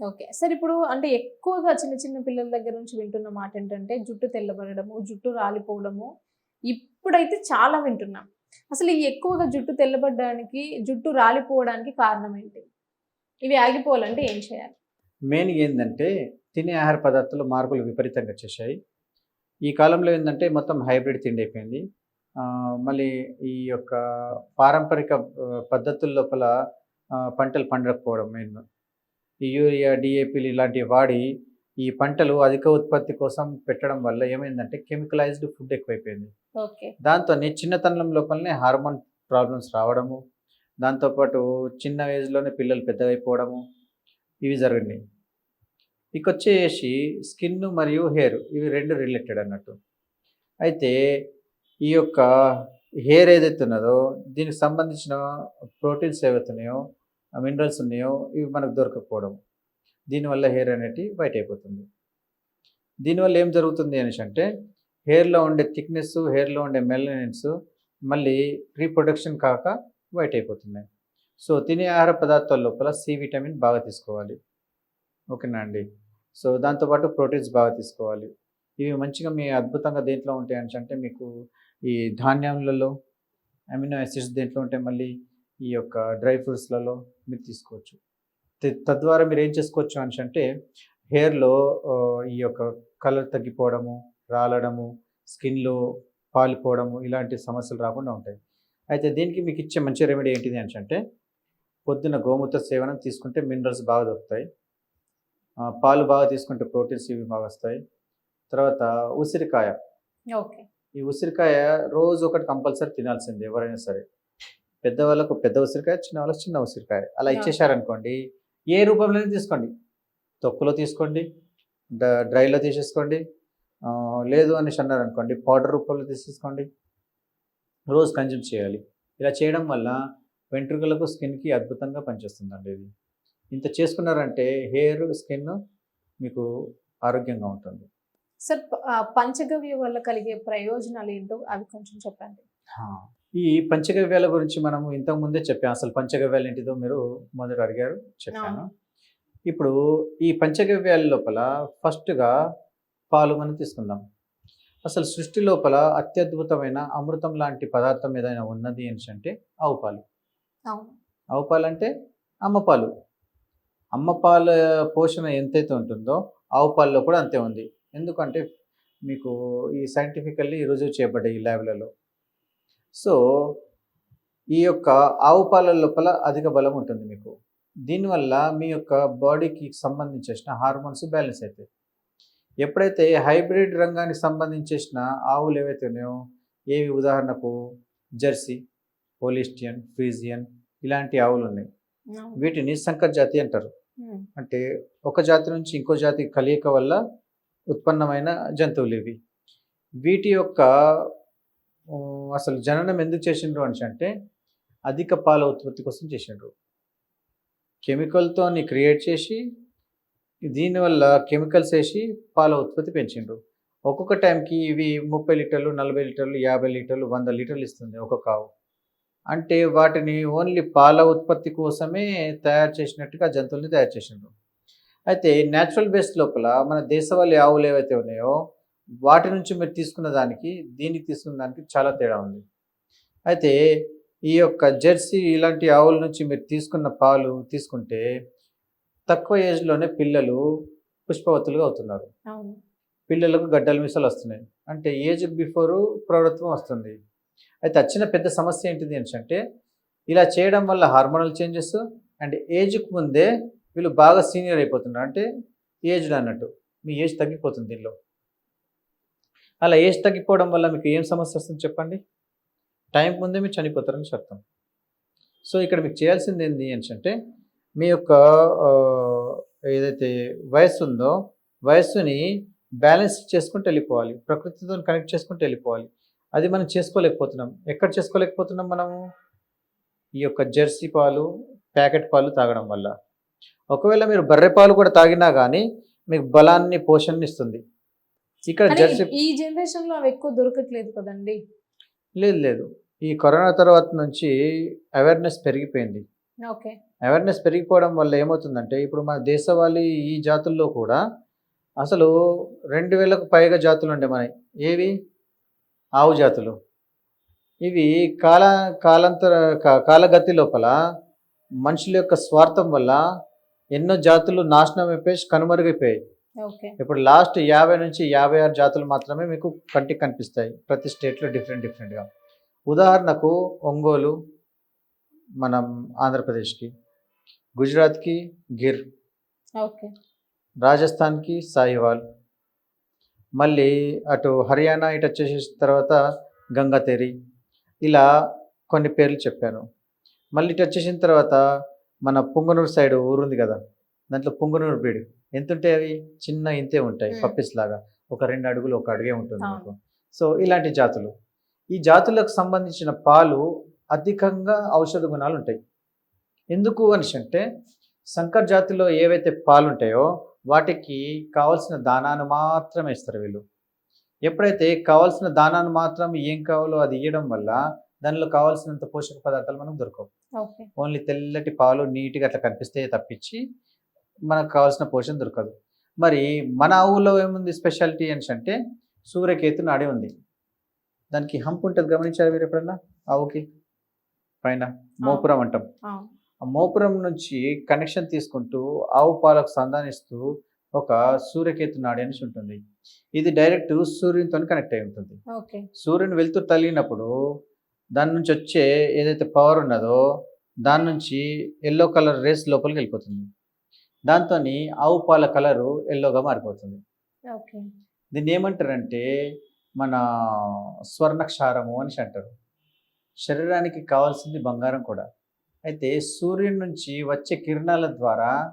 Okay. Sir ఇప్పుడు అంటే ఎక్కువగా చిన్న చిన్న పిల్లల దగ్గర నుంచి వింటున్న మాట ఏంటంటే జుట్టు తెల్లబడము జుట్టు రాలిపోవడము. ఇప్పుడైతే చాలా వింటున్నాం. అసలు ఈ ఎక్కువగా జుట్టు తెల్లబడడానికి జుట్టు రాలిపోవడానికి కారణం ఏంటి? ఇవి ఆగిపోవాలంటే ఏం చేయాలి? మెయిన్ ఏంటంటే తినే ఆహార పదార్థాలు మార్పులు విపరీతంగా వచ్చేసాయి ఈ కాలంలో ఏంటంటే మొత్తం హైబ్రిడ్ తిండి అయిపోయింది. మళ్ళీ ఈ యొక్క పారంపరిక పద్ధతుల లోపల పంటలు పండకపోవడం మెయిన్. ఈ యూరియా డిఏపీలు ఇలాంటివి వాడి ఈ పంటలు అధిక ఉత్పత్తి కోసం పెట్టడం వల్ల ఏమైందంటే కెమికలైజ్డ్ ఫుడ్ ఎక్కువైపోయింది. దాంతో చిన్నతనం లోపలనే హార్మోన్ ప్రాబ్లమ్స్ రావడము దాంతోపాటు చిన్న ఏజ్లోనే పిల్లలు పెద్దగైపోవడము ఇవి జరిగినాయి. ఇక వచ్చేసి స్కిన్ మరియు హెయిర్ ఇవి రెండు రిలేటెడ్ అన్నట్టు. అయితే ఈ యొక్క హెయిర్ ఏదైతే ఉన్నదో దీనికి సంబంధించిన ప్రోటీన్స్ ఏవైతున్నాయో మినరల్స్ ఉన్నాయో ఇవి మనకు దొరకకపోవడం. దీనివల్ల హెయిర్ అనేది వైట్ అయిపోతుంది. దీనివల్ల ఏం జరుగుతుంది అనేసి అంటే హెయిర్లో ఉండే థిక్నెస్ హెయిర్లో ఉండే మెలనెన్స్ మళ్ళీ రీప్రొడక్షన్ కాక వైట్ అయిపోతున్నాయి. సో తినే ఆహార పదార్థాల లోపల సి విటమిన్ బాగా తీసుకోవాలి. ఓకేనా అండి? సో దాంతోపాటు ప్రోటీన్స్ బాగా తీసుకోవాలి. ఇవి మంచిగా మీ అద్భుతంగా దేంట్లో ఉంటాయి అని అంటే మీకు ఈ ధాన్యాలలో అమినో యాసిడ్స్ దేంట్లో ఉంటాయి మళ్ళీ ఈ యొక్క డ్రై ఫ్రూట్స్లలో మీరు తీసుకోవచ్చు. తద్వారా మీరు ఏం చేసుకోవచ్చు అని అంటే హెయిర్లో ఈ యొక్క కలర్ తగ్గిపోవడము రాలడము స్కిన్లో పాలిపోవడము ఇలాంటి సమస్యలు రాకుండా ఉంటాయి. అయితే దీనికి మీకు ఇచ్చే మంచి రెమెడీ ఏంటిది అని అంటే పొద్దున గోమూత్ర సేవనం తీసుకుంటే మినరల్స్ బాగా దొరుకుతాయి. పాలు బాగా తీసుకుంటే ప్రోటీన్స్ ఇవి బాగా వస్తాయి. తర్వాత ఉసిరికాయ. ఓకే. ఈ ఉసిరికాయ రోజు ఒకటి కంపల్సరీ తినాల్సిందే ఎవరైనా సరే. పెద్దవాళ్ళకు పెద్ద ఉసిరికాయ చిన్న వాళ్ళకి చిన్న ఉసిరికాయ. అలా ఇచ్చేసారనుకోండి ఏ రూపంలోనే తీసుకోండి. తొక్కులో తీసుకోండి డ- డ్రైలో తీసేసుకోండి లేదు అనేసి అన్నారు అనుకోండి పౌడర్ రూపంలో తీసేసుకోండి. రోజు కన్జ్యూమ్ చేయాలి. ఇలా చేయడం వల్ల వెంట్రుకలకు స్కిన్కి అద్భుతంగా పనిచేస్తుందండి ఇది. ఇంత చేసుకున్నారంటే హెయిర్ స్కిన్ మీకు ఆరోగ్యంగా ఉంటుంది. సార్ పంచగవ్య వల్ల కలిగే ప్రయోజనాలు ఏంటో అవి కొంచెం చెప్పండి. ఈ పంచగవ్యాల గురించి మనము ఇంతకు ముందే చెప్పాం. అసలు పంచగవ్యాలు ఏంటిదో మీరు మొదట అడిగారు చెప్పాను. ఇప్పుడు ఈ పంచగవ్యాల లోపల ఫస్ట్గా పాలు మనం తీసుకుందాం. అసలు సృష్టి లోపల అత్యద్భుతమైన అమృతం లాంటి పదార్థం ఏదైనా ఉన్నది అంటే ఆవు పాలు. ఆవు పాలు అంటే అమ్మ పాలు. అమ్మ పాల పోషణ ఎంతైతే ఉంటుందో ఆవు పాలలో కూడా అంతే ఉంది. ఎందుకంటే మీకు ఈ సైంటిఫికల్లీ రుజువు చేయబడ్డాయి ఈ ల్యాబ్లలో సో ఈ యొక్క ఆవు పాల లోపల అధిక బలం ఉంటుంది మీకు. దీనివల్ల మీ యొక్క బాడీకి సంబంధించిన హార్మోన్స్ బ్యాలెన్స్ అవుతాయి ఎప్పుడైతే హైబ్రిడ్ రంగానికి సంబంధించిన ఆవులు ఏవైతే ఉన్నాయో ఏవి ఉదాహరణకు జెర్సీ పోలిస్టియన్ ఫ్రీజియన్ ఇలాంటి ఆవులు ఉన్నాయి. వీటిని సంకర్ జాతి అంటారు. అంటే ఒక జాతి నుంచి ఇంకో జాతి కలయిక వల్ల ఉత్పన్నమైన జంతువులు ఇవి. వీటి యొక్క అసలు జననం ఎందుకు చేసిండ్రు అని అంటే అధిక పాల ఉత్పత్తి కోసం చేసిండ్రు. కెమికల్తో క్రియేట్ చేసి దీనివల్ల కెమికల్స్ వేసి పాల ఉత్పత్తి పెంచిండ్రు. ఒక్కొక్క టైంకి ఇవి ముప్పై లీటర్లు నలభై లీటర్లు యాభై లీటర్లు వంద లీటర్లు ఇస్తుంది ఒక్కొక్క ఆవు అంటే వాటిని ఓన్లీ పాల ఉత్పత్తి కోసమే తయారు చేసినట్టుగా జంతువుల్ని తయారు చేసిండ్రు. అయితే న్యాచురల్ బేస్ లోపల మన దేశవాళీ ఆవులు ఏవైతే ఉన్నాయో వాటి నుంచి మీరు తీసుకున్న దానికి దీనికి తీసుకున్న దానికి చాలా తేడా ఉంది. అయితే ఈ యొక్క జెర్సీ ఇలాంటి ఆవుల నుంచి మీరు తీసుకున్న పాలు తీసుకుంటే తక్కువ ఏజ్లోనే పిల్లలు పుష్పవతులుగా అవుతున్నారు. పిల్లలకు గడ్డల మిసలు వస్తున్నాయి. అంటే ఏజ్ బిఫోర్ ప్రౌఢత్వం వస్తుంది. అయితే వచ్చిన పెద్ద సమస్య ఏంటిది అంటే ఇలా చేయడం వల్ల హార్మోనల్ చేంజెస్ అండ్ ఏజ్కి ముందే వీళ్ళు బాగా సీనియర్ అయిపోతున్నారు. అంటే ఏజ్డ్ అన్నట్టు మీ ఏజ్ తగ్గిపోతుంది దీనిలో. అలా ఏజ్ తగ్గిపోవడం వల్ల మీకు ఏం సమస్య వస్తుంది చెప్పండి? టైం ముందే మీరు చనిపోతారని చెప్తాం. సో ఇక్కడ మీకు చేయాల్సింది ఏంటి ఏంటంటే అంటే మీ యొక్క ఏదైతే వయస్సు ఉందో వయస్సుని బ్యాలెన్స్ చేసుకుంటూ వెళ్ళిపోవాలి. ప్రకృతితో కనెక్ట్ చేసుకుంటూ వెళ్ళిపోవాలి. అది మనం చేసుకోలేకపోతున్నాం. ఎక్కడ చేసుకోలేకపోతున్నాం మనము? ఈ యొక్క జెర్సీ పాలు ప్యాకెట్ పాలు తాగడం వల్ల. ఒకవేళ మీరు బర్రె పాలు కూడా తాగినా కానీ మీకు బలాన్ని పోషణని ఇస్తుంది. ఇక్కడ జెర్సీ ఈ జనరేషన్లో అవి ఎక్కువ దొరకట్లేదు కదండి. లేదు లేదు. ఈ కరోనా తర్వాత నుంచి అవేర్నెస్ పెరిగిపోయింది. ఓకే. అవేర్నెస్ పెరిగిపోవడం వల్ల ఏమవుతుందంటే ఇప్పుడు మన దేశవాళీ ఈ జాతుల్లో కూడా అసలు రెండు వేలకు పైగా జాతులు ఉండే మన ఏవి? ఆవు జాతులు. ఇవి కాల కాలాంతర కాలగతి లోపల మనుషుల యొక్క స్వార్థం వల్ల ఎన్నో జాతులు నాశనం అయిపోయి కనుమరుగైపోయాయి. ఇప్పుడు లాస్ట్ యాభై నుంచి యాభై ఆరు జాతులు మాత్రమే మీకు కంటికి కనిపిస్తాయి. ప్రతి స్టేట్లో డిఫరెంట్ డిఫరెంట్గా. ఉదాహరణకు ఒంగోలు మనం ఆంధ్రప్రదేశ్కి గుజరాత్కి గిర్ ఓకే. రాజస్థాన్కి సాహివాల్ మళ్ళీ అటు హర్యానా ఇటు వచ్చేసిన తర్వాత గంగాతేరి ఇలా కొన్ని పేర్లు చెప్పాను. మళ్ళీ ఇటు వచ్చేసిన తర్వాత మన పుంగనూరు సైడ్ ఊరుంది కదా దాంట్లో పుంగనూరు బీడు. ఎంత ఉంటాయి అవి చిన్న ఇంతే ఉంటాయి. పప్పిస్ లాగా. ఒక రెండు అడుగులు ఒక అడుగే ఉంటుంది. మీకు సో ఇలాంటి జాతులు. ఈ జాతులకు సంబంధించిన పాలు అధికంగా ఔషధ గుణాలు ఉంటాయి. ఎందుకు అనేసి అంటే సంకర్ జాతిలో ఏవైతే పాలు ఉంటాయో వాటికి కావాల్సిన దానాన్ని మాత్రమే ఇస్తారు వీళ్ళు. ఎప్పుడైతే కావాల్సిన దానాన్ని మాత్రం ఏం కావాలో అది ఇవ్వడం వల్ల దానిలో కావాల్సినంత పోషక పదార్థాలు మనకు దొరకవు. ఓన్లీ తెల్లటి పాలు నీట్గా అట్లా కనిపిస్తే తప్పించి మనకు కావాల్సిన పోషణ దొరకదు. మరి మన ఆవులో ఏముంది స్పెషాలిటీ అని అంటే సూర్యకేతు నాడే ఉంది. దానికి హంప్ ఉంటుంది గమనించారు మీరు ఎప్పుడన్నా? ఆవుకి పైన మోపురం అంటాం. ఆ మోపురం నుంచి కనెక్షన్ తీసుకుంటూ ఆవు పాలకు సంధానిస్తూ ఒక సూర్యకేతు నాడి అనేసి ఉంటుంది. ఇది డైరెక్ట్ సూర్యునితో కనెక్ట్ అయి ఉంటుంది. సూర్యుని వెలుతురు తగిలినప్పుడు దాని నుంచి వచ్చే ఏదైతే పవర్ ఉన్నదో దాని నుంచి ఎల్లో కలర్ రేస్ లోపలికి వెళ్ళిపోతుంది. దాంతో ఆవు పాల కలరు ఎల్లోగా మారిపోతుంది. దీన్ని ఏమంటారంటే మన స్వర్ణక్షారము అని అంటారు. శరీరానికి కావాల్సింది బంగారం కూడా. అయితే సూర్యుని నుంచి వచ్చే కిరణాల ద్వారా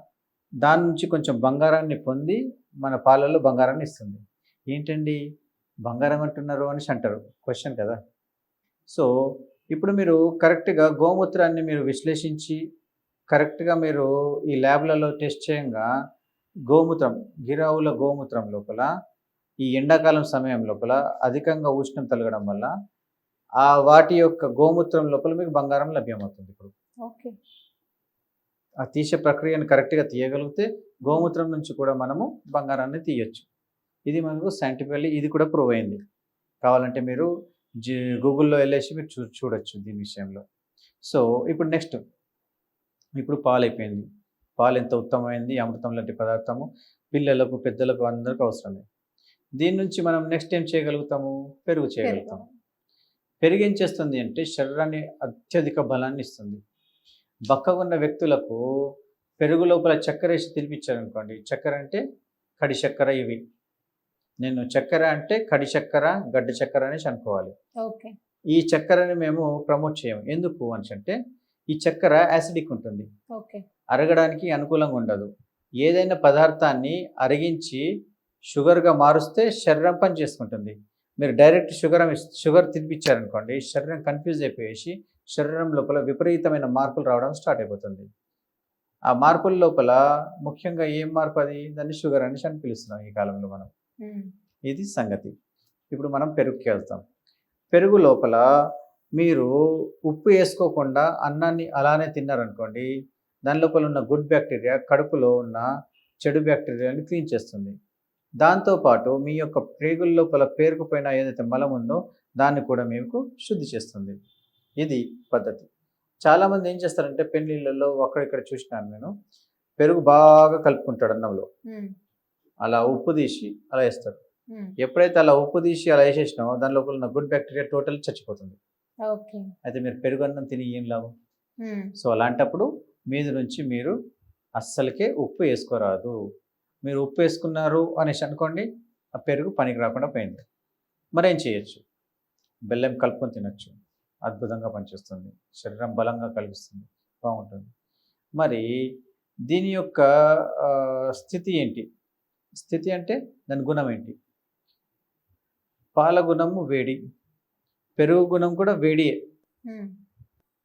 దాని నుంచి కొంచెం బంగారాన్ని పొంది మన పాలలో బంగారాన్ని ఇస్తుంది. ఏంటండి? బంగారం అంటున్నారు అని అంటారు. క్వశ్చన్ కదా? సో ఇప్పుడు మీరు కరెక్ట్గా గోమూత్రాన్ని మీరు విశ్లేషించి కరెక్ట్గా మీరు ఈ ల్యాబ్లలో టెస్ట్ చేయంగా గోమూత్రం గిరావుల గోమూత్రం లోపల ఈ ఎండాకాలం సమయం లోపల అధికంగా ఉష్ణం తలగడం వల్ల ఆ వాటి యొక్క గోమూత్రం లోపల మీకు బంగారం లభ్యమవుతుంది ఇప్పుడు. ఓకే. ఆ తీసే ప్రక్రియను కరెక్ట్గా తీయగలిగితే గోమూత్రం నుంచి కూడా మనము బంగారాన్ని తీయొచ్చు. ఇది మనకు సైంటిఫికల్లీ ఇది కూడా ప్రూవ్ అయింది. కావాలంటే మీరు జీ గూగుల్లో వెళ్ళేసి మీరు చూ చూడొచ్చు దీని విషయంలో. సో ఇప్పుడు నెక్స్ట్ ఇప్పుడు పాలు అయిపోయింది పాలు ఎంత ఉత్తమమైంది? అమృతం లాంటి పదార్థము పిల్లలకు పెద్దలకు అందరికీ అవసరమే దీని నుంచి మనం నెక్స్ట్ ఏం చేయగలుగుతాము? పెరుగు చేయగలుగుతాం పెరుగు. ఏం చేస్తుంది అంటే శరీరాన్ని అత్యధిక బలాన్ని ఇస్తుంది. బక్కగా ఉన్న వ్యక్తులకు పెరుగు లోపల చక్కెర వేసి తినిపించారనుకోండి చక్కెర అంటే కడి చక్కెర ఇవి. నేను చక్కెర అంటే కడి చక్కెర గడ్డ చక్కెర అనేసి అనుకోవాలి. ఓకే. ఈ చక్కెరని మేము ప్రమోట్ చేయము. ఎందుకు అని అంటే ఈ చక్కెర యాసిడిక్ ఉంటుంది. అరగడానికి అనుకూలంగా ఉండదు. ఏదైనా పదార్థాన్ని అరిగించి షుగర్గా మారుస్తే శరీరం పని చేసుకుంటుంది. మీరు డైరెక్ట్ షుగర్ షుగర్ తినిపించారనుకోండి శరీరం కన్ఫ్యూజ్ అయిపోయేసి శరీరం లోపల విపరీతమైన మార్పులు రావడం స్టార్ట్ అయిపోతుంది. ఆ మార్పుల లోపల ముఖ్యంగా ఏం మార్పు అది? దాన్ని షుగర్ అనేసి అని పిలుస్తున్నాం ఈ కాలంలో మనం. ఇది సంగతి. ఇప్పుడు మనం పెరుగుకి వెళ్తాం. పెరుగు లోపల మీరు ఉప్పు వేసుకోకుండా అన్నాన్ని అలానే తిన్నారనుకోండి దాని లోపల ఉన్న గుడ్ బ్యాక్టీరియా కడుపులో ఉన్న చెడు బ్యాక్టీరియాని క్లీన్ చేస్తుంది. దాంతోపాటు మీ యొక్క ప్రేగుల లోపల పేరుకుపోయిన ఏదైతే మలం ఉందో దాన్ని కూడా మీకు శుద్ధి చేస్తుంది. ఇది పద్ధతి. చాలామంది ఏం చేస్తారంటే పెళ్ళిళ్ళల్లో అక్కడిక్కడ చూసినాను నేను పెరుగు బాగా కలుపుకుంటాడు అన్నంలో. అలా ఉప్పు తీసి అలా వేస్తాడు. ఎప్పుడైతే అలా ఉప్పు తీసి అలా వేసేసినామో దాని లోపల ఉన్న గుడ్ బ్యాక్టీరియా టోటల్ చచ్చిపోతుంది. అయితే మీరు పెరుగు అన్నం తిని ఏం లాభం. సో అలాంటప్పుడు మీద నుంచి మీరు అస్సలకే ఉప్పు వేసుకోరాదు. మీరు ఉప్పు వేసుకున్నారు అనేసి అనుకోండి ఆ పెరుగు పనికి రాకుండా పోయింది. మరేం చేయొచ్చు? బెల్లం కలుపుకొని తినొచ్చు. అద్భుతంగా పనిచేస్తుంది. శరీరం బలంగా కలిగిస్తుంది. బాగుంటుంది. మరి దీని యొక్క స్థితి ఏంటి? స్థితి అంటే దాని గుణం ఏంటి? పాల గుణము వేడి. పెరుగు గుణం కూడా వేడియే.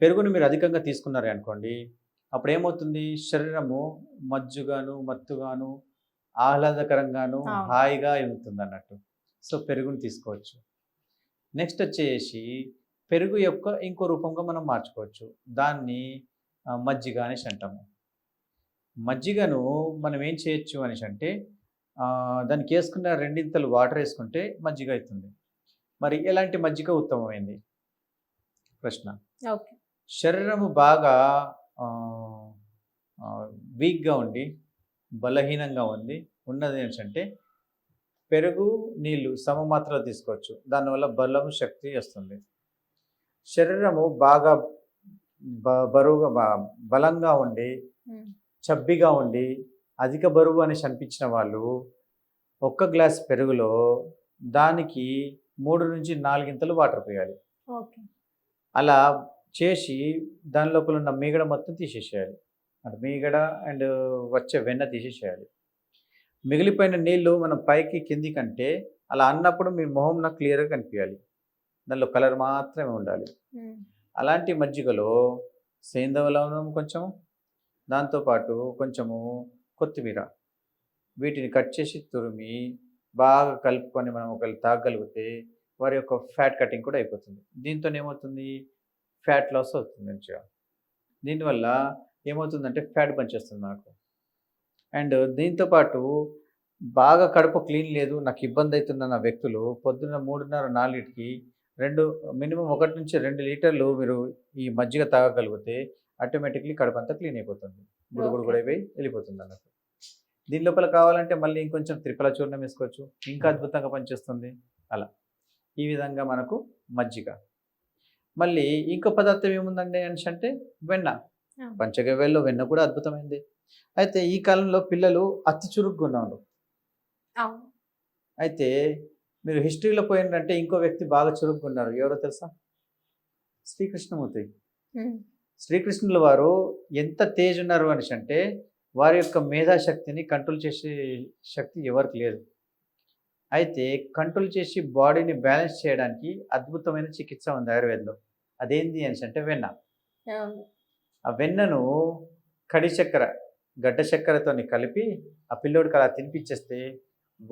పెరుగుని మీరు అధికంగా తీసుకున్నారు అనుకోండి అప్పుడు ఏమవుతుంది శరీరము మజ్జుగాను మత్తుగాను ఆహ్లాదకరంగాను. హాయిగా ఎగుతుంది అన్నట్టు సో పెరుగుని తీసుకోవచ్చు. నెక్స్ట్ వచ్చేసి పెరుగు యొక్క ఇంకో రూపంగా మనం మార్చుకోవచ్చు. దాన్ని మజ్జిగ అనేసి అంటాము. మజ్జిగను మనం ఏం చేయొచ్చు అనేసి అంటే దానికి వేసుకున్న రెండింతలు వాటర్ వేసుకుంటే మజ్జిగ అవుతుంది. మరి ఎలాంటి మజ్జిగ ఉత్తమమైంది? ప్రశ్న. ఓకే. శరీరము బాగా వీక్గా ఉండి బలహీనంగా ఉంది. ఉన్నది ఏంటంటే పెరుగు నీళ్ళు సమమాత్రలో తీసుకోవచ్చు. దానివల్ల బలము శక్తి వస్తుంది. శరీరము బాగా బ- బరువుగా బలంగా ఉండి చబ్బిగా ఉండి అధిక బరువు అనేసి అనిపించిన వాళ్ళు ఒక్క గ్లాస్ పెరుగులో దానికి మూడు నుంచి నాలుగింతలు వాటర్ పోయాలి. అలా చేసి దాని లోపల ఉన్న మీగడ మొత్తం తీసేసేయాలి. అంటే మీగడ అండ్ వచ్చే వెన్న తీసేసేయాలి. మిగిలిపోయిన నీళ్ళు మనం పైకి కింది కంటే అలా అన్నప్పుడు మీ మొహం నాకు క్లియర్గా కనిపించాలి దానిలో కలర్ మాత్రమే ఉండాలి. అలాంటి మజ్జిగలో సేందవ లవణం కొంచెం దాంతోపాటు కొంచెము కొత్తిమీర. వీటిని కట్ చేసి తురిమి బాగా కలుపుకొని మనం ఒకవేళ తాగగలిగితే వారి యొక్క ఫ్యాట్ కటింగ్ కూడా అయిపోతుంది. దీంతో ఏమవుతుంది? ఫ్యాట్ లాస్ అవుతుంది మంచిగా. దీనివల్ల ఏమవుతుందంటే ఫ్యాట్ పనిచేస్తుంది మనకు. అండ్ దీంతోపాటు బాగా కడుపు క్లీన్ లేదు నాకు ఇబ్బంది అవుతున్న నా వ్యక్తులు పొద్దున్న మూడున్నర నాలుగిటికి రెండు మినిమం ఒకటి నుంచి రెండు లీటర్లు మీరు ఈ మజ్జిగ తాగగలిగితే ఆటోమేటిక్లీ కడుపు అంతా క్లీన్ అయిపోతుంది. గుడుగుడు కూడా అయిపోయి వెళ్ళిపోతుంది అన్నట్టు. దీని లోపల కావాలంటే మళ్ళీ ఇంకొంచెం త్రిఫల చూర్ణం వేసుకోవచ్చు. ఇంకా అద్భుతంగా పనిచేస్తుంది. అలా. ఈ విధంగా మనకు మజ్జిగ. మళ్ళీ ఇంకో పదార్థం ఏముందండి అనేసి అంటే వెన్న. ఆ. పంచగవ్యాల్లో వెన్న కూడా అద్భుతమైంది. అయితే ఈ కాలంలో పిల్లలు అతి చురుగ్గా ఉన్నారు అయితే మీరు హిస్టరీలో పోయిందంటే ఇంకో వ్యక్తి బాగా చురుగ్గా ఉన్నారు. ఎవరో తెలుసా? శ్రీకృష్ణమూర్తి. శ్రీకృష్ణుల వారు ఎంత తేజ్ ఉన్నారు అనేసి అంటే వారి యొక్క మేధాశక్తిని కంట్రోల్ చేసే శక్తి ఎవరికి లేదు. అయితే కంట్రోల్ చేసి బాడీని బ్యాలెన్స్ చేయడానికి అద్భుతమైన చికిత్స ఉంది ఆయుర్వేదంలో. అదేంటి అనేసి అంటే వెన్న. ఆ వెన్నను కడి చక్కెర గడ్డ చక్కెరతో కలిపి ఆ పిల్లోడికి అలా తినిపించేస్తే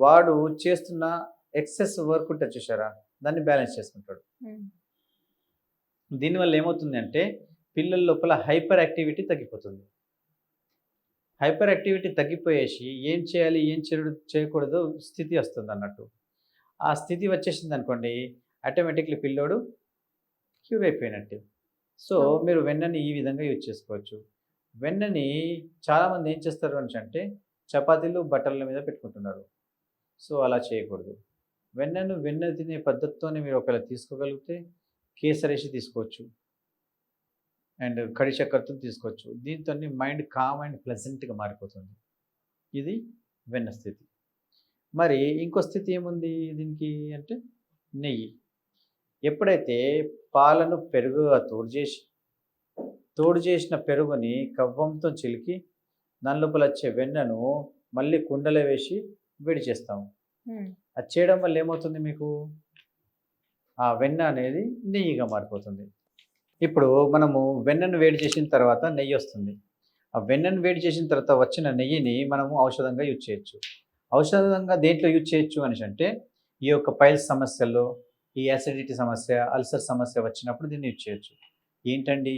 వాడు చేస్తున్న ఎక్సెస్ వర్క్ ఉంటుంది చూసారా దాన్ని బ్యాలెన్స్ చేసుకుంటాడు. దీనివల్ల ఏమవుతుంది అంటే పిల్లల లోపల హైపర్ యాక్టివిటీ తగ్గిపోతుంది. హైపర్ యాక్టివిటీ తగ్గిపోయేసి ఏం చేయాలి ఏం చేయడు చేయకూడదు స్థితి వస్తుంది అన్నట్టు. ఆ స్థితి వచ్చేసింది అనుకోండి ఆటోమేటిక్లీ పిల్లోడు క్యూర్ అయిపోయినట్టు. సో. మీరు వెన్నని ఈ విధంగా యూజ్ చేసుకోవచ్చు. వెన్నని చాలామంది ఏం చేస్తారు అని అంటే చపాతీలు బట్టల మీద పెట్టుకుంటున్నారు. సో అలా చేయకూడదు. వెన్నను వెన్న తినే పద్ధతితోనే మీరు ఒకవేళ తీసుకోగలిగితే కేసరేసి తీసుకోవచ్చు. అండ్ కడి చక్కెరతో తీసుకోవచ్చు. దీంతో మైండ్ కామ్ అండ్ ప్లెజెంట్గా మారిపోతుంది. ఇది వెన్న స్థితి. మరి ఇంకో స్థితి ఏముంది దీనికి అంటే నెయ్యి. ఎప్పుడైతే పాలను పెరుగుగా తోడు చేసి తోడు చేసిన పెరుగుని కవ్వంతో చిలికి దాని లోపల వచ్చే వెన్నను మళ్ళీ కుండలో వేసి వేడి చేస్తాము. అది చేయడం వల్ల ఏమవుతుంది మీకు? ఆ వెన్న అనేది నెయ్యిగా మారిపోతుంది. ఇప్పుడు మనము వెన్నను వేడి చేసిన తర్వాత నెయ్యి వస్తుంది. ఆ వెన్నను వేడి చేసిన తర్వాత వచ్చిన నెయ్యిని మనము ఔషధంగా యూజ్ చేయొచ్చు. ఔషధంగా దేంట్లో యూజ్ చేయొచ్చు అనేసి అంటే ఈ యొక్క పైల్స్ సమస్యల్లో ఈ యాసిడిటీ సమస్య అల్సర్ సమస్య వచ్చినప్పుడు దీన్ని యూజ్ చేయొచ్చు. ఏంటండి?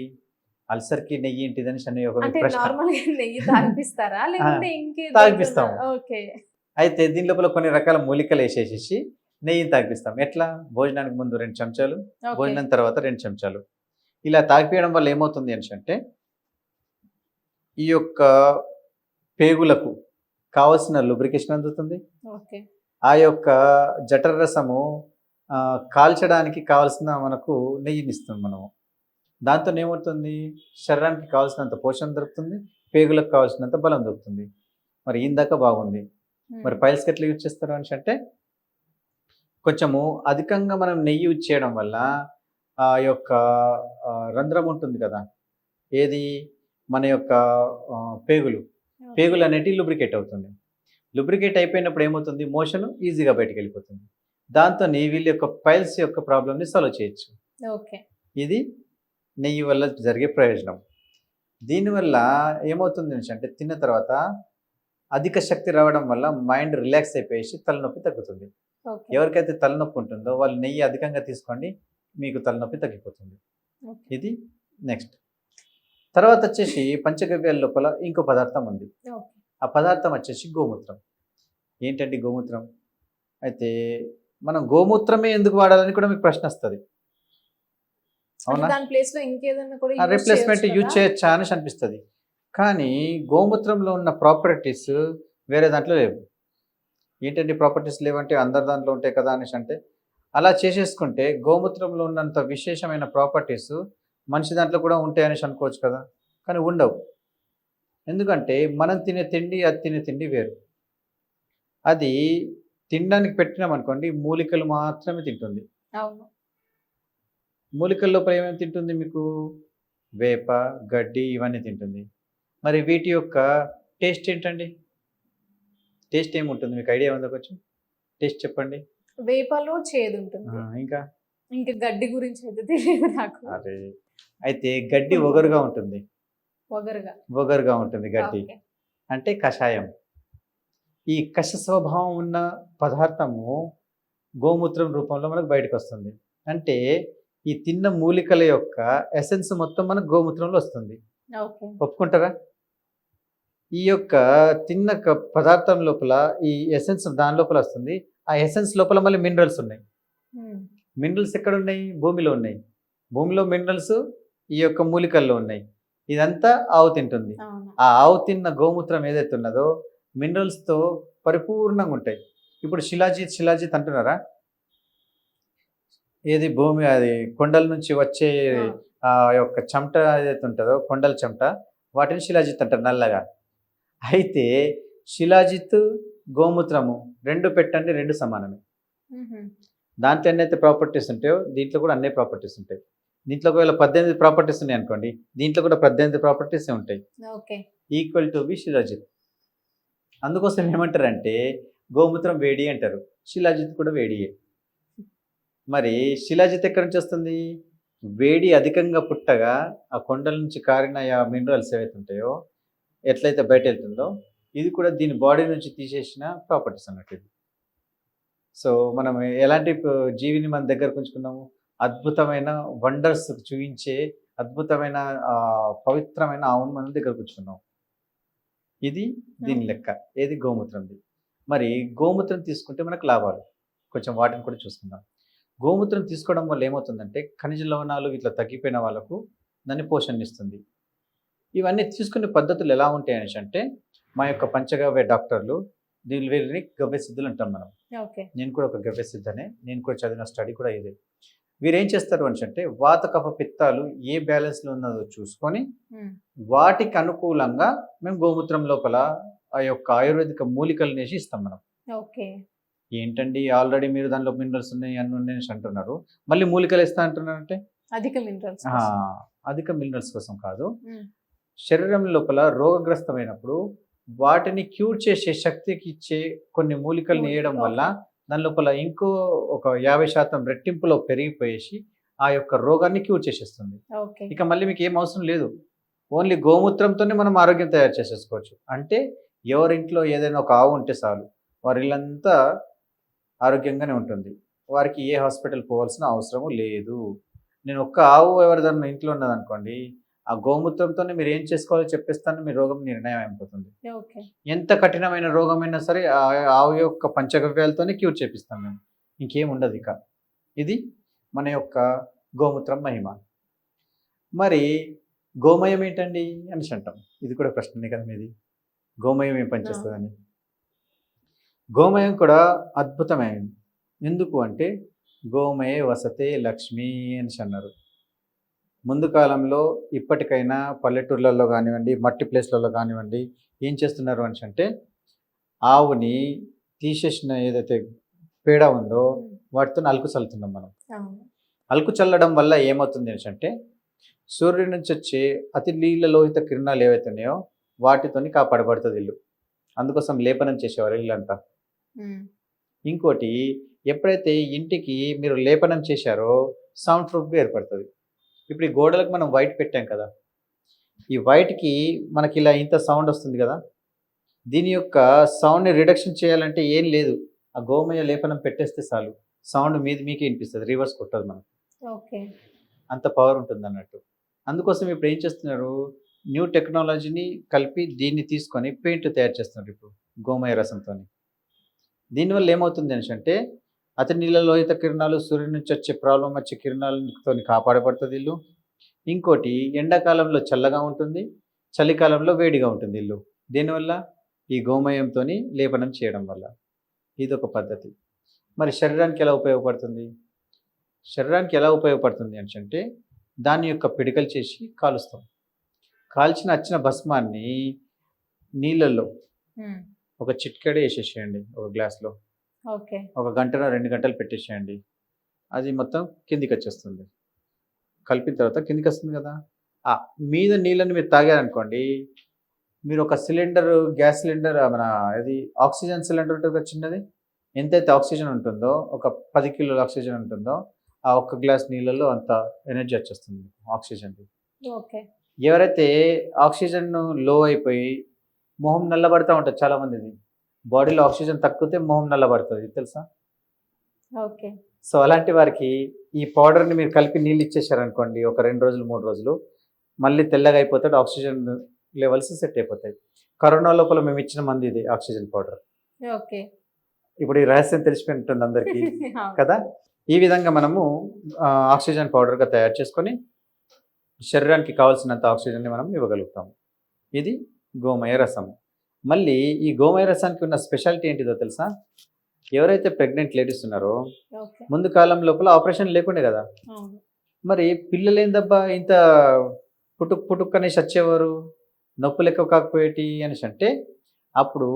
నెయ్యి అనే ఒక నార్మల్గా నెయ్యి లేకుంటే ఇంకే తాగిపిస్తాం. అయితే దీని లోపల కొన్ని రకాల మూలికలు వేసేసేసి నెయ్యిని తాగిపిస్తాం. ఎట్లా? భోజనానికి ముందు రెండు చెంచాలు భోజనం తర్వాత రెండు చెంచాలు. ఇలా తాగిపియడం వల్ల ఏమవుతుంది అని అంటే ఈ యొక్క పేగులకు కావలసిన lubrication అందుతుంది. ఆ యొక్క జఠర రసము కాల్చడానికి కావలసిన మనకు నెయ్యిని ఇస్తుంది మనము. దాంతో ఏమవుతుంది? శరీరానికి కావాల్సినంత పోషణ దొరుకుతుంది పేగులకు కావాల్సినంత బలం దొరుకుతుంది. మరి ఇందాక బాగుంది. మరి పైల్స్కి ఎట్లా యూజ్ చేస్తారు అని అంటే కొంచెము అధికంగా మనం నెయ్యి యూజ్ చేయడం వల్ల ఆ యొక్క రంధ్రం ఉంటుంది కదా? ఏది? మన యొక్క పేగులు. పేగులు అనేటివి lubricate అవుతుంది. Lubricate అయిపోయినప్పుడు ఏమవుతుంది? మోషన్ ఈజీగా బయటికి వెళ్ళిపోతుంది. దాంతో వీళ్ళ యొక్క పైల్స్ యొక్క ప్రాబ్లమ్ని సాల్వ్ చేయొచ్చు. ఓకే. ఇది నెయ్యి వల్ల జరిగే ప్రయోజనం. దీనివల్ల ఏమవుతుంది అంటే తిన్న తర్వాత అధిక శక్తి రావడం వల్ల మైండ్ రిలాక్స్ అయిపోయేసి తలనొప్పి తగ్గుతుంది. ఎవరికైతే తలనొప్పి ఉంటుందో వాళ్ళు నెయ్యి అధికంగా తీసుకోండి. మీకు తలనొప్పి తగ్గిపోతుంది. ఇది నెక్స్ట్. తర్వాత వచ్చేసి పంచగవ్యాల లోపల ఇంకో పదార్థం ఉంది. ఆ పదార్థం వచ్చేసి గోమూత్రం. ఏంటండి గోమూత్రం? అయితే మనం గోమూత్రమే ఎందుకు వాడాలని కూడా మీకు ప్రశ్న వస్తుంది. అవునా? Replacement use? చేయొచ్చా అని అనిపిస్తుంది. కానీ గోమూత్రంలో ఉన్న ప్రాపర్టీస్ వేరే దాంట్లో లేవు. ఏంటంటే ప్రాపర్టీస్ లేవంటే అందరి దాంట్లో ఉంటాయి కదా అనేసి అంటే అలా చేసేసుకుంటే గోమూత్రంలో ఉన్నంత విశేషమైన ప్రాపర్టీస్ మనిషి దాంట్లో కూడా ఉంటాయి అనేసి అనుకోవచ్చు కదా. కానీ ఉండవు. ఎందుకంటే మనం తినే తిండి అది తినే తిండి వేరు. అది తినడానికి పెట్టినాం అనుకోండి మూలికలు మాత్రమే తింటుంది. మూలికల లోపల ఏమేమి తింటుంది మీకు? వేప గడ్డి ఇవన్నీ తింటుంది. మరి వీటి యొక్క టేస్ట్ ఏంటండి? టేస్ట్ ఏముంటుంది? మీకు ఐడియా ఉందా కొంచెం? టేస్ట్ చెప్పండి. వేపలో చేదు ఉంటుంది ఇంకా? ఇంకా గడ్డి గురించి అయితే తెలియదు నాకు. అరే అయితే గడ్డి ఒగరుగా ఉంటుంది. పొగరుగా ఒగరుగా ఉంటుంది గడ్డి. అంటే కషాయం. ఈ కష స్వభావం ఉన్న పదార్థము గోమూత్రం రూపంలో మనకు బయటకు వస్తుంది అంటే ఈ తిన్న మూలికల యొక్క ఎసెన్స్ మొత్తం మనకు గోమూత్రంలో వస్తుంది. ఒప్పుకుంటారా? ఈ యొక్క తిన్న పదార్థం లోపల ఈ ఎసెన్స్ దాని లోపల వస్తుంది. ఆ ఎసెన్స్ లోపల మళ్ళీ మినరల్స్ ఉన్నాయి. మినరల్స్ ఎక్కడ ఉన్నాయి భూమిలో ఉన్నాయి. భూమిలో మినరల్స్ ఈ యొక్క మూలికల్లో ఉన్నాయి. ఇదంతా ఆవు తింటుంది. ఆ ఆవు తిన్న గోమూత్రం ఏదైతే ఉన్నదో మినరల్స్తో పరిపూర్ణంగా ఉంటాయి. ఇప్పుడు శిలాజిత్ శిలాజిత్ అంటున్నారా? ఏది భూమి అది కొండల నుంచి వచ్చే ఆ. యొక్క చెమట ఏదైతే ఉంటుందో కొండల చెమట వాటిని శిలాజిత్ అంటారు నల్లగా. అయితే శిలాజిత్ గోమూత్రము రెండు పెట్టండి రెండు సమానమే. దాంట్లో ఎన్నైతే ప్రాపర్టీస్ ఉంటాయో దీంట్లో కూడా అన్ని ప్రాపర్టీస్ ఉంటాయి. దీంట్లో ఒకవేళ పద్దెనిమిది ప్రాపర్టీస్ ఉన్నాయి అనుకోండి దీంట్లో కూడా పద్దెనిమిది ప్రాపర్టీస్ ఉంటాయి. Okay. Equal to B shilajit అందుకోసం ఏమంటారంటే గోమూత్రం వేడి అంటారు. శిలాజిత్ కూడా వేడియే మరి శిలాజిత్ ఎక్కడి నుంచి వస్తుంది? వేడి అధికంగా పుట్టగా ఆ కొండల నుంచి కారిన మినరల్స్ ఏవైతే ఉంటాయో ఎట్లయితే బయట వెళ్తుందో ఇది కూడా దీని బాడీ నుంచి తీసేసిన ప్రాపర్టీస్ అన్నట్టు ఇది. సో మనం ఎలాంటి జీవిని మన దగ్గర ఉంచుకున్నాము అద్భుతమైన వండర్స్ చూపించే అద్భుతమైన పవిత్రమైన ఆవును మనం దగ్గర కూర్చున్నాం ఇది దీని లెక్క. ఏది? గోమూత్రంది. మరి గోమూత్రం తీసుకుంటే మనకు లాభాలు. కొంచెం వాటిని కూడా చూసుకుందాం. గోమూత్రం తీసుకోవడం వల్ల ఏమవుతుందంటే ఖనిజ లవణాలు ఇట్లా తగ్గిపోయిన వాళ్ళకు దాన్ని పోషణ ఇస్తుంది ఇవన్నీ తీసుకునే పద్ధతులు ఎలా ఉంటాయి అనేసి అంటే మా యొక్క పంచగవ్య డాక్టర్లు దీని వీరిని గవ్య సిద్ధులు అంటాం మనం. ఓకే. నేను కూడా ఒక గవ్య సిద్ధనే నేను కూడా చదివిన స్టడీ కూడా ఇదే. వీరు ఏం చేస్తారు అని అంటే వాత కఫ పిత్తాలు ఏ బ్యాలెన్స్లో ఉన్నదో చూసుకొని. వాటికి అనుకూలంగా మేము గోమూత్రం లోపల ఆ యొక్క ఆయుర్వేదిక మూలికలు వేసి ఇస్తాం మనం. ఓకే. ఏంటండి ఆల్రెడీ మీరు దానిలో మినరల్స్ ఉన్నాయి అన్ని ఉన్నాయి అంటున్నారు. మళ్ళీ మూలికలు ఇస్తా అంటున్నారంటే అధిక మినరల్స్ అధిక మినరల్స్ కోసం కాదు. శరీరం లోపల రోగగ్రస్తమైనప్పుడు వాటిని క్యూర్ చేసే శక్తికి ఇచ్చే కొన్ని మూలికలను వేయడం వల్ల దాని లోపల ఇంకో ఒక యాభై శాతం రెట్టింపులో పెరిగిపోయేసి ఆ యొక్క రోగాన్ని క్యూర్ చేసేస్తుంది. ఓకే. ఇక మళ్ళీ మీకు ఏం అవసరం లేదు. ఓన్లీ గోమూత్రంతోనే మనం ఆరోగ్యం తయారు చేసేసుకోవచ్చు. అంటే ఎవరింట్లో ఏదైనా ఒక ఆవు ఉంటే చాలు వారి ఇల్లంతా ఆరోగ్యంగానే ఉంటుంది. వారికి ఏ హాస్పిటల్ పోవాల్సిన అవసరము లేదు. నేను ఒక్క ఆవు ఎవరిదన్నా ఇంట్లో ఉన్నదనుకోండి ఆ గోమూత్రంతోనే మీరు ఏం చేసుకోవాలో చెప్పేస్తాను మీ రోగం నిర్ణయం అయిపోతుంది. ఎంత కఠినమైన రోగమైనా సరే ఆ ఆవు యొక్క పంచగవ్యాలతోనే క్యూర్ చేపిస్తాం మేము. ఇంకేం ఉండదు ఇక. ఇది మన యొక్క గోమూత్రం మహిమ. మరి గోమయం ఏంటండి అనేసి అంటాం. ఇది కూడా ప్రశ్నే కదా మీది. గోమయం ఏం పనిచేస్తుందని. గోమయం కూడా అద్భుతమైనది. ఎందుకు అంటే గోమయే వసతే లక్ష్మి అనేసి అన్నారు. ముందు కాలంలో ఇప్పటికైనా పల్లెటూర్లలో కానివ్వండి మట్టి ప్లేస్లలో కానివ్వండి ఏం చేస్తున్నారు అనేసి అంటే ఆవుని తీసేసిన ఏదైతే పేడ ఉందో వాటితో అలుకు చల్లుతున్నాం మనం. అలుకు చల్లడం వల్ల ఏమవుతుంది అంటే సూర్యుడి నుంచి వచ్చే అతి నీళ్ళ లోహిత కిరణాలు ఏవైతే ఉన్నాయో వాటితోని కాపాడబడుతుంది ఇల్లు. అందుకోసం లేపనం చేసేవారు ఇల్లంతా. ఇంకోటి ఎప్పుడైతే ఇంటికి మీరు లేపనం చేశారో సౌండ్ ప్రూఫ్గా ఏర్పడుతుంది. ఇప్పుడు ఈ గోడలకు మనం వైట్ పెట్టాం కదా. ఈ వైట్కి మనకి ఇలా ఇంత సౌండ్ వస్తుంది కదా. దీని యొక్క సౌండ్ని రిడక్షన్ చేయాలంటే ఏం లేదు. ఆ గోమయ లేపనం పెట్టేస్తే చాలు. సౌండ్ మీది మీకే వినిపిస్తుంది. రివర్స్ కొట్టదు మనం. ఓకే. అంత పవర్ ఉంటుంది అన్నట్టు. అందుకోసం ఇప్పుడు ఏం చేస్తున్నారు? న్యూ టెక్నాలజీని కలిపి దీన్ని తీసుకొని పెయింట్ తయారు చేస్తున్నారు ఇప్పుడు గోమయ రసంతో దీనివల్ల ఏమవుతుంది అంటే అతి నీళ్ళ లోహిత కిరణాలు సూర్యుడి నుంచి వచ్చే ప్రాబ్లం వచ్చే కిరణాలతో కాపాడబడుతుంది ఇల్లు. ఇంకోటి ఎండాకాలంలో చల్లగా ఉంటుంది చలికాలంలో వేడిగా ఉంటుంది ఇల్లు. దీనివల్ల? ఈ గోమయంతో లేపనం చేయడం వల్ల. ఇది ఒక పద్ధతి. మరి శరీరానికి ఎలా ఉపయోగపడుతుంది? శరీరానికి ఎలా ఉపయోగపడుతుంది అంటే దాని యొక్క పిడికలు చేసి కాలుస్తాం. కాల్చిన వచ్చిన భస్మాన్ని నీళ్ళల్లో ఒక చిట్కడే వేసేసేయండి ఒక గ్లాస్లో. ఓకే. ఒక గంటలో రెండు గంటలు పెట్టేసేయండి. అది మొత్తం కిందికి వచ్చేస్తుంది కలిపిన తర్వాత కిందికి వస్తుంది కదా. ఆ మీద నీళ్ళని మీరు తాగారనుకోండి మీరు ఒక సిలిండర్ గ్యాస్ సిలిండర్ మన ఇది ఆక్సిజన్ సిలిండర్ ఉంటుంది కదా చిన్నది? ఎంతైతే ఆక్సిజన్ ఉంటుందో ఒక పది కిలోల ఆక్సిజన్ ఉంటుందో ఆ ఒక్క గ్లాస్ నీళ్ళలో అంత ఎనర్జీ వచ్చేస్తుంది ఆక్సిజన్ ఓకే. ఎవరైతే ఆక్సిజన్లో అయిపోయి మొహం నల్లబడతా ఉంటుంది చాలా మందిది బాడీలో ఆక్సిజన్ తగ్గితే మొహం నల్లబడుతుంది తెలుసా? ఓకే. సో అలాంటి వారికి ఈ పౌడర్ని మీరు కలిపి నీళ్ళు ఇచ్చేసారనుకోండి ఒక రెండు రోజులు మూడు రోజులు మళ్ళీ తెల్లగా అయిపోతాడు ఆక్సిజన్ లెవెల్స్ సెట్ అయిపోతాయి. కరోనా లోపల మేము ఇచ్చిన మంది ఇది ఆక్సిజన్ పౌడర్. ఓకే. ఇప్పుడు ఈ రహస్యం తెలిసిపోయి ఉంటుంది అందరికీ కదా? ఈ విధంగా మనము ఆక్సిజన్ పౌడర్గా తయారు చేసుకొని శరీరానికి కావాల్సినంత ఆక్సిజన్ని మనం ఇవ్వగలుగుతాము ఇది గోమయ రసం. మళ్ళీ ఈ గోమయ రసానికి ఉన్న స్పెషాలిటీ ఏంటిదో తెలుసా? ఎవరైతే ప్రెగ్నెంట్ లేడీస్ ఉన్నారో ముందు కాలం లోపల ఆపరేషన్ లేకుండే కదా? మరి పిల్లలు ఏందబ్బా ఇంత పుట్టుక్ పుట్టుక్ అనేసి వచ్చేవారు నొప్పులు ఎక్కువ కాకపోయేటి అనేసి అంటే అప్పుడు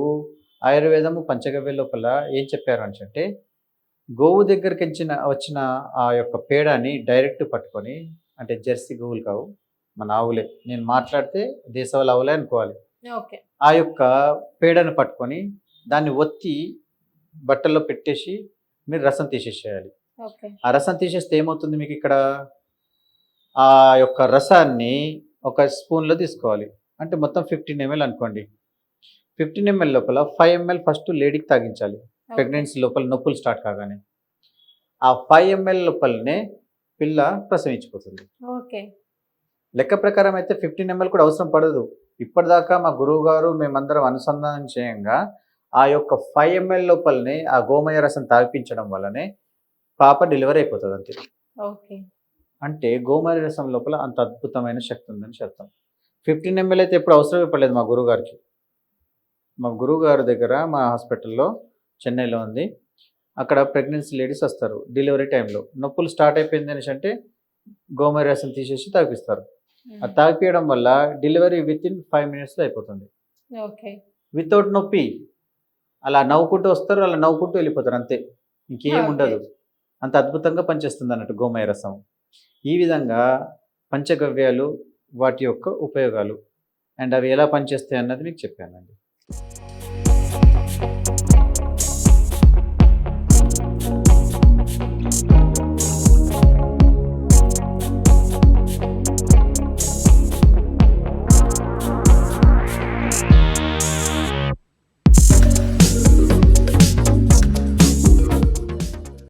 ఆయుర్వేదము పంచగవ్య లోపల ఏం చెప్పారు అనేసి అంటే గోవు దగ్గరికి వచ్చిన వచ్చిన ఆ యొక్క పేడని డైరెక్ట్ పట్టుకొని అంటే జెర్సీ గోవులు కావు మన ఆవులే నేను మాట్లాడితే దేశవాళ ఆవులే అనుకోవాలి. ఆ యొక్క పేడను పట్టుకొని దాన్ని ఒత్తి బట్టల్లో పెట్టేసి మీరు రసం తీసేసేయాలి. ఆ రసం తీసేస్తే ఏమవుతుంది మీకు ఇక్కడ? ఆ యొక్క రసాన్ని ఒక స్పూన్లో తీసుకోవాలి. అంటే మొత్తం ఫిఫ్టీన్ ఎంఎల్ అనుకోండి. ఫిఫ్టీన్ ఎంఎల్ లోపల ఫైవ్ ఎంఎల్ ఫస్ట్ లేడీకి తాగించాలి. ప్రెగ్నెన్సీ లోపల నొప్పులు స్టార్ట్ కాగానే. ఆ ఫైవ్ ఎంఎల్ లోపలనే పిల్ల ప్రసవించిపోతుంది. ఓకే. లెక్క ప్రకారం అయితే ఫిఫ్టీన్ ఎంఎల్ కూడా అవసరం పడదు. ఇప్పటిదాకా మా గురువు గారు మేమందరం అనుసంధానం చేయంగా ఆ యొక్క ఫైవ్ ఎంఎల్ లోపలనే ఆ గోమయ రసం తాగిపించడం వల్లనే పాప డెలివరీ అయిపోతుంది అంతే. ఓకే. అంటే గోమయ రసం లోపల అంత అద్భుతమైన శక్తి ఉందని చెప్తాం. ఫిఫ్టీన్ ఎంఎల్ అయితే ఎప్పుడు అవసరం పడలేదు మా గురువు గారికి మా గురువు గారి దగ్గర మా హాస్పిటల్లో చెన్నైలో ఉంది. అక్కడ ప్రెగ్నెన్సీ లేడీస్ వస్తారు డెలివరీ టైంలో నొప్పులు స్టార్ట్ అయిపోయింది అనేసి అంటే గోమయ రసం తీసేసి తాగిపిస్తారు. అది తాగిపించడం వల్ల డెలివరీ విత్ ఇన్ ఫైవ్ మినిట్స్లో అయిపోతుంది. ఓకే. వితౌట్ నొప్పి అలా నవ్వుకుంటూ వస్తారు అలా నవ్వుకుంటూ వెళ్ళిపోతారు అంతే. ఇంకేం. ఉండదు. అంత అద్భుతంగా పనిచేస్తుంది అన్నట్టు గోమయ రసం ఈ విధంగా పంచగవ్యాలు వాటి యొక్క ఉపయోగాలు. అండ్ అవి ఎలా పనిచేస్తాయి అన్నది మీకు చెప్పానండి.